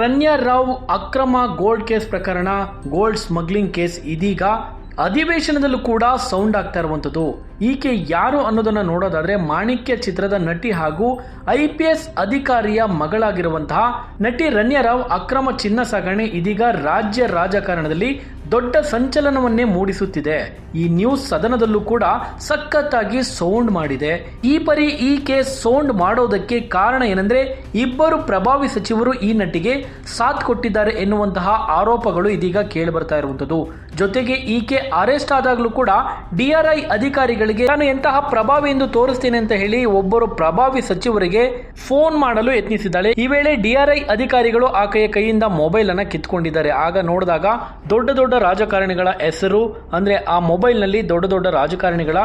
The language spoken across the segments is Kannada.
ರಣ್ಯಾ ರಾವ್ ಅಕ್ರಮ ಗೋಲ್ಡ್ ಕೇಸ್ ಪ್ರಕರಣ, ಗೋಲ್ಡ್ ಸ್ಮಗ್ಲಿಂಗ್ ಕೇಸ್ ಇದೀಗ ಅಧಿವೇಶನದಲ್ಲೂ ಕೂಡ ಸೌಂಡ್ ಆಗ್ತಾ ಇರುವಂಥದ್ದು. ಈಕೆ ಯಾರು ಅನ್ನೋದನ್ನ ನೋಡೋದಾದ್ರೆ ಮಾಣಿಕ್ಯ ಚಿತ್ರದ ನಟಿ ಹಾಗೂ ಐ ಪಿ ಎಸ್ ಅಧಿಕಾರಿಯ ಮಗಳಾಗಿರುವಂತಹ ನಟಿ ರಣ್ಯಾ ರಾವ್ ಅಕ್ರಮ ಚಿನ್ನ ಸಾಗಣೆ ಇದೀಗ ರಾಜ್ಯ ರಾಜಕಾರಣದಲ್ಲಿ ದೊಡ್ಡ ಸಂಚಲನವನ್ನೇ ಮೂಡಿಸುತ್ತಿದೆ. ಈ ನ್ಯೂಸ್ ಸದನದಲ್ಲೂ ಕೂಡ ಸಖತ್ತಾಗಿ ಸೌಂಡ್ ಮಾಡಿದೆ. ಈ ಪರಿ ಈ ಕೇಸ್ ಸೌಂಡ್ ಮಾಡೋದಕ್ಕೆ ಕಾರಣ ಏನಂದ್ರೆ ಇಬ್ಬರು ಪ್ರಭಾವಿ ಸಚಿವರು ಈ ನಟಿಗೆ ಸಾಥ್ ಕೊಟ್ಟಿದ್ದಾರೆ ಎನ್ನುವಂತಹ ಆರೋಪಗಳು ಇದೀಗ ಕೇಳಿ ಬರ್ತಾ ಇರುವಂತದ್ದು ಜೊತೆಗೆ ಈಕೆ ಅರೆಸ್ಟ್ ಆದಾಗಲೂ ಕೂಡ ಡಿಆರ್ಐ ಅಧಿಕಾರಿಗಳಿಗೆ, ನಾನು ಎಂತಹ ಪ್ರಭಾವಿ ಎಂದು ತೋರಿಸ್ತೇನೆ ಅಂತ ಹೇಳಿ ಒಬ್ಬರು ಪ್ರಭಾವಿ ಸಚಿವರಿಗೆ ಫೋನ್ ಮಾಡಲು ಯತ್ನಿಸಿದ್ದಾಳೆ. ಈ ವೇಳೆ ಡಿಆರ್ಐ ಅಧಿಕಾರಿಗಳು ಆಕೆಯ ಕೈಯಿಂದ ಮೊಬೈಲ್ ಅನ್ನ ಕಿತ್ಕೊಂಡಿದ್ದಾರೆ. ಆಗ ನೋಡಿದಾಗ ದೊಡ್ಡ ದೊಡ್ಡ ರಾಜಕಾರಣಿಗಳ ಹೆಸರು, ಅಂದ್ರೆ ಆ ಮೊಬೈಲ್ನಲ್ಲಿ ದೊಡ್ಡ ದೊಡ್ಡ ರಾಜಕಾರಣಿಗಳ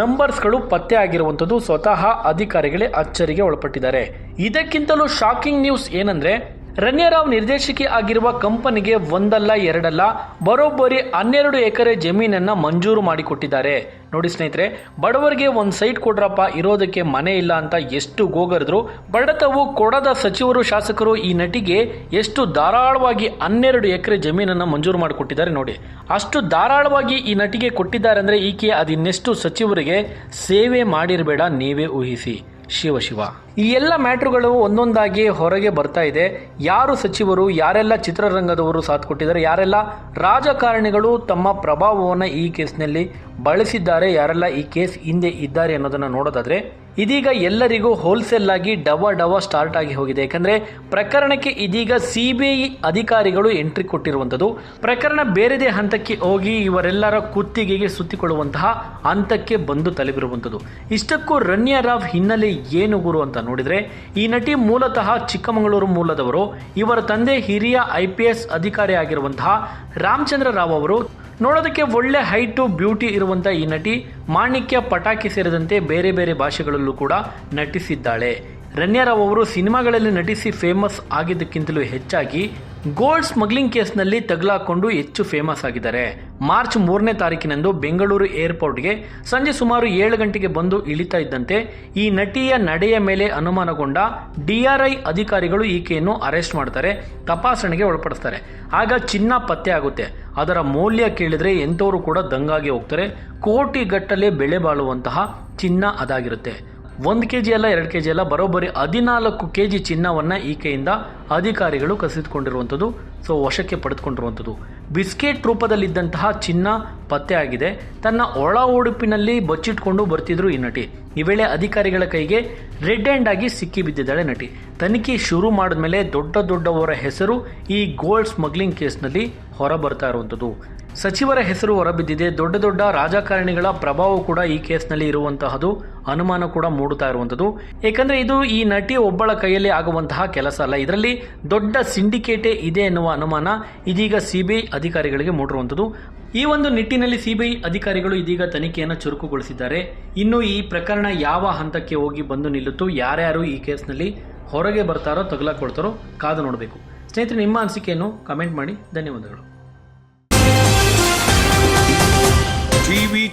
ನಂಬರ್ಸ್ಗಳು ಪತ್ತೆ ಆಗಿರುವಂತದ್ದು ಸ್ವತಃ ಅಧಿಕಾರಿಗಳೇ ಅಚ್ಚರಿಗೆ ಒಳಪಟ್ಟಿದ್ದಾರೆ. ಇದಕ್ಕಿಂತಲೂ ಶಾಕಿಂಗ್ ನ್ಯೂಸ್ ಏನಂದ್ರೆ ರಣ್ಯರಾವ್ ನಿರ್ದೇಶಕಿ ಆಗಿರುವ ಕಂಪನಿಗೆ ಒಂದಲ್ಲ, ಎರಡಲ್ಲ, ಬರೋಬ್ಬರಿ ಹನ್ನೆರಡು ಎಕರೆ ಜಮೀನನ್ನ ಮಂಜೂರು ಮಾಡಿಕೊಟ್ಟಿದ್ದಾರೆ. ನೋಡಿ ಸ್ನೇಹಿತರೆ, ಬಡವರಿಗೆ ಒಂದು ಸೈಟ್ ಕೊಡ್ರಪ್ಪ, ಇರೋದಕ್ಕೆ ಮನೆ ಇಲ್ಲ ಅಂತ ಎಷ್ಟು ಗೋಗರಿದ್ರು, ಬಡತವು ಕೊಡದ ಸಚಿವರು, ಶಾಸಕರು ಈ ನಟಿಗೆ ಎಷ್ಟು ಧಾರಾಳವಾಗಿ ಹನ್ನೆರಡು ಎಕರೆ ಜಮೀನನ್ನು ಮಂಜೂರು ಮಾಡಿಕೊಟ್ಟಿದ್ದಾರೆ ನೋಡಿ. ಅಷ್ಟು ಧಾರಾಳವಾಗಿ ಈ ನಟಿಗೆ ಕೊಟ್ಟಿದ್ದಾರೆ ಅಂದರೆ ಈಕೆ ಅದಿನ್ನೆಷ್ಟು ಸಚಿವರಿಗೆ ಸೇವೆ ಮಾಡಿರಬೇಡ, ನೀವೇ ಊಹಿಸಿ. ಶಿವ ಶಿವ. ಈ ಎಲ್ಲ ಮ್ಯಾಟ್ರುಗಳು ಒಂದೊಂದಾಗಿ ಹೊರಗೆ ಬರ್ತಾ ಇದೆ. ಯಾರು ಸಚಿವರು, ಯಾರೆಲ್ಲ ಚಿತ್ರರಂಗದವರು ಸಾಥ್ ಕೊಟ್ಟಿದ್ದಾರೆ, ಯಾರೆಲ್ಲ ರಾಜಕಾರಣಿಗಳು ತಮ್ಮ ಪ್ರಭಾವವನ್ನು ಈ ಕೇಸ್ನಲ್ಲಿ ಬಳಸಿದ್ದಾರೆ, ಯಾರೆಲ್ಲ ಈ ಕೇಸ್ ಹಿಂದೆ ಇದ್ದಾರೆ ಅನ್ನೋದನ್ನು ನೋಡೋದಾದ್ರೆ, ಇದೀಗ ಎಲ್ಲರಿಗೂ ಹೋಲ್ಸೇಲ್ ಆಗಿ ಡವ ಡವ ಸ್ಟಾರ್ಟ್ ಆಗಿ ಹೋಗಿದೆ. ಯಾಕಂದ್ರೆ, ಪ್ರಕರಣಕ್ಕೆ ಇದೀಗ ಸಿ ಬಿ ಐ ಅಧಿಕಾರಿಗಳು ಎಂಟ್ರಿ ಕೊಟ್ಟಿರುವಂಥದ್ದು. ಪ್ರಕರಣ ಬೇರೆದೇ ಹಂತಕ್ಕೆ ಹೋಗಿ ಇವರೆಲ್ಲರ ಕುತ್ತಿಗೆಗೆ ಸುತ್ತಿಕೊಳ್ಳುವಂತಹ ಹಂತಕ್ಕೆ ಬಂದು ತಲುಪಿರುವಂಥದ್ದು ಇಷ್ಟಕ್ಕೂ ರಣ್ಯಾ ರಾವ್ ಹಿನ್ನೆಲೆ ಏನು ಗುರು ಅಂತ ನೋಡಿದ್ರೆ, ಈ ನಟಿ ಮೂಲತಃ ಚಿಕ್ಕಮಗಳೂರು ಮೂಲದವರು. ಇವರ ತಂದೆ ಹಿರಿಯ ಐ ಪಿ ಎಸ್ ಅಧಿಕಾರಿ ಆಗಿರುವಂತಹ ರಾಮಚಂದ್ರ ರಾವ್ ಅವರು ನೋಡೋದಕ್ಕೆ ಒಳ್ಳೆ ಹೈಟು, ಬ್ಯೂಟಿ ಇರುವಂಥ ಈ ನಟಿ ಮಾಣಿಕ್ಯ ಪಟಾಕಿ ಸೇರಿದಂತೆ ಬೇರೆ ಬೇರೆ ಭಾಷೆಗಳಲ್ಲೂ ಕೂಡ ನಟಿಸಿದ್ದಾಳೆ. ರಣ್ಯಾರಾವ್ ಅವರು ಸಿನಿಮಾಗಳಲ್ಲಿ ನಟಿಸಿ ಫೇಮಸ್ ಆಗಿದ್ದಕ್ಕಿಂತಲೂ ಹೆಚ್ಚಾಗಿ ಗೋಲ್ಡ್ ಸ್ಮಗ್ಲಿಂಗ್ ಕೇಸ್ನಲ್ಲಿ ತಗಲಾಕೊಂಡು ಹೆಚ್ಚು ಫೇಮಸ್ ಆಗಿದ್ದಾರೆ. ಮಾರ್ಚ್ ಮೂರನೇ ತಾರೀಕಿನಂದು ಬೆಂಗಳೂರು ಏರ್ಪೋರ್ಟ್ಗೆ ಸಂಜೆ ಸುಮಾರು ಏಳು ಗಂಟೆಗೆ ಬಂದು ಇಳಿತಾ ಇದ್ದಂತೆ ಈ ನಟಿಯ ನಡೆಯ ಮೇಲೆ ಅನುಮಾನಗೊಂಡ ಡಿಆರ್ಐ ಅಧಿಕಾರಿಗಳು ಈಕೆಯನ್ನು ಅರೆಸ್ಟ್ ಮಾಡ್ತಾರೆ, ತಪಾಸಣೆಗೆ ಒಳಪಡಿಸ್ತಾರೆ. ಆಗ ಚಿನ್ನ ಪತ್ತೆ ಆಗುತ್ತೆ. ಅದರ ಮೌಲ್ಯ ಕೇಳಿದರೆ ಎಂಥವರು ಕೂಡ ದಂಗಾಗಿ ಹೋಗ್ತಾರೆ. ಕೋಟಿಗಟ್ಟಲೆ ಬೆಲೆ ಬಾಳುವಂತಹ ಚಿನ್ನ ಅದಾಗಿರುತ್ತೆ. ಒಂದು ಕೆ ಜಿ ಅಲ್ಲ, ಎರಡು ಕೆ ಜಿ ಅಲ್ಲ, ಬರೋಬ್ಬರಿ ಹದಿನಾಲ್ಕು ಕೆ ಜಿ ಚಿನ್ನವನ್ನು ಈಕೆಯಿಂದ ಅಧಿಕಾರಿಗಳು ಕಸಿದುಕೊಂಡಿರುವಂಥದ್ದು, ಸೊ ವಶಕ್ಕೆ ಪಡೆದುಕೊಂಡಿರುವಂಥದ್ದು. ಬಿಸ್ಕೆಟ್ ರೂಪದಲ್ಲಿದ್ದಂತಹ ಚಿನ್ನ ಪತ್ತೆ ಆಗಿದೆ. ತನ್ನ ಒಳ ಉಡುಪಿನಲ್ಲಿ ಬಚ್ಚಿಟ್ಕೊಂಡು ಬರ್ತಿದ್ರು ಈ ನಟಿ. ಈ ವೇಳೆ ಅಧಿಕಾರಿಗಳ ಕೈಗೆ ರೆಡ್ ಹ್ಯಾಂಡ್ ಆಗಿ ಸಿಕ್ಕಿ ಬಿದ್ದಿದ್ದಾಳೆ ನಟಿ. ತನಿಖೆ ಶುರು ಮಾಡಿದ್ಮೇಲೆ ದೊಡ್ಡ ದೊಡ್ಡವರ ಹೆಸರು ಈ ಗೋಲ್ಡ್ ಸ್ಮಗ್ಲಿಂಗ್ ಕೇಸ್ನಲ್ಲಿ ಹೊರ ಬರ್ತಾ ಇರುವಂಥದ್ದು. ಸಚಿವರ ಹೆಸರು ಹೊರಬಿದ್ದಿದೆ. ದೊಡ್ಡ ದೊಡ್ಡ ರಾಜಕಾರಣಿಗಳ ಪ್ರಭಾವ ಕೂಡ ಈ ಕೇಸ್ನಲ್ಲಿ ಇರುವಂತಹದು. ಅನುಮಾನ ಕೂಡ ಮೂಡುತ್ತಾ ಇರುವಂಥದ್ದು ಏಕೆಂದರೆ ಇದು ಈ ನಟಿ ಒಬ್ಬಳ ಕೈಯಲ್ಲಿ ಆಗುವಂತಹ ಕೆಲಸ ಅಲ್ಲ. ಇದರಲ್ಲಿ ದೊಡ್ಡ ಸಿಂಡಿಕೇಟೇ ಇದೆ ಎನ್ನುವ ಅನುಮಾನ ಇದೀಗ ಸಿಬಿಐ ಅಧಿಕಾರಿಗಳಿಗೆ ಮೂಡಿರುವಂಥದ್ದು ಈ ಒಂದು ನಿಟ್ಟಿನಲ್ಲಿ ಸಿಬಿಐ ಅಧಿಕಾರಿಗಳು ಇದೀಗ ತನಿಖೆಯನ್ನು ಚುರುಕುಗೊಳಿಸಿದ್ದಾರೆ. ಇನ್ನು ಈ ಪ್ರಕರಣ ಯಾವ ಹಂತಕ್ಕೆ ಹೋಗಿ ಬಂದು ನಿಲ್ಲುತ್ತೋ, ಯಾರ್ಯಾರು ಈ ಕೇಸ್ನಲ್ಲಿ ಹೊರಗೆ ಬರ್ತಾರೋ, ತಗಲಾಕೊಳ್ತಾರೋ ಕಾದು ನೋಡಬೇಕು. ಸ್ನೇಹಿತರೆ, ನಿಮ್ಮ ಅನಿಸಿಕೆಯನ್ನು ಕಮೆಂಟ್ ಮಾಡಿ. ಧನ್ಯವಾದಗಳು.